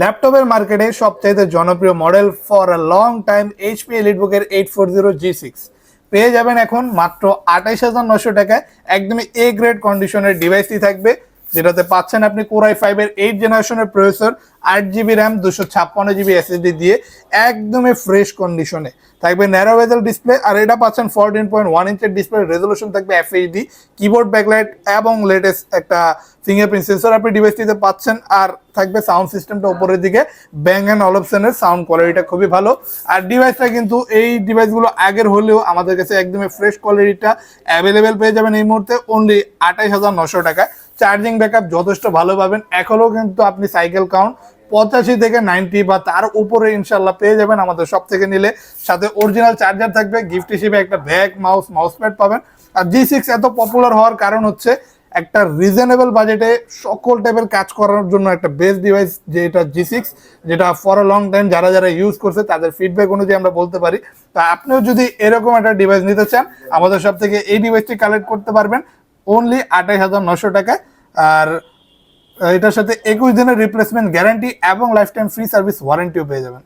ল্যাপটপের মার্কেটে সবচাইতে জনপ্রিয় model for a long time HP এলিটবুকের eight four zero G six. পেয়ে যাবেন এখন মাত্র আঠাইশ হাজার নশো টাকায় একদমই এ গ্রেড কন্ডিশনের ডিভাইসটি থাকবে। যেটাতে পাচ্ছেন আপনি কোরাই ফাইভের এইট জেনারেশনের প্রসেসর আট জিবি র্যাম দুশো ছাপ্পান্ন জিবি এসএসডি দিয়ে একদমই ফ্রেশ কন্ডিশনে থাকবে ন্যারো ভেজেল ডিসপ্লে আর এটা পাচ্ছেন ফোরটিন পয়েন্ট ওয়ান ইঞ্চের ডিসপ্লে রেজলিউশন থাকবে এফএইচডি কিবোর্ড ব্যাকলাইট এবং লেটেস্ট একটা ফিঙ্গারপ্রিন্ট সেন্সর আপনি ডিভাইসটিতে পাচ্ছেন আর থাকবে সাউন্ড সিস্টেমটা উপরের দিকে ব্যাং অ্যান্ড অলপশনের সাউন্ড কোয়ালিটিটা খুবই ভালো। আর ডিভাইসটা কিন্তু এই ডিভাইসগুলো আগের হলেও আমাদের কাছে একদমই ফ্রেশ কোয়ালিটিটা অ্যাভেলেবেল পেয়ে যাবেন এই মুহূর্তে অনলি আঠাইশ হাজার নশো টাকায়। চার্জিং ব্যাকআপ যথেষ্ট ভালো পাবেন। এখনও কিন্তু আপনি সাইকেল কাউন্ট পঁচাশি থেকে নাইনটি বা তার উপরে ইনশাল্লাহ পেয়ে যাবেন আমাদের সব থেকে নিলে। সাথে অরিজিনাল চার্জার থাকবে গিফট হিসেবে একটা ব্যাগ মাউস মাউস প্যাড পাবেন। আর জি সিক্স এত পপুলার হওয়ার কারণ হচ্ছে একটা রিজনেবল বাজেটে সকল টাইপের কাজ করার জন্য একটা বেস্ট ডিভাইস যেটা জি সিক্স যেটা ফর লং টাইম যারা যারা ইউজ করছে, তাদের ফিডব্যাক অনুযায়ী আমরা বলতে পারি। তা আপনিও যদি এরকম একটা ডিভাইস নিতে চান, আমাদের সব থেকে এই ডিভাইসটি কালেক্ট করতে পারবেন। অনলি আঠাইশ হাজার নশো টাকা আর এটার সাথে একুশ দিনের রিপ্লেসমেন্ট গ্যারান্টি এবং লাইফ টাইম ফ্রি সার্ভিস ওয়ারেন্টিও পেয়ে যাবেন।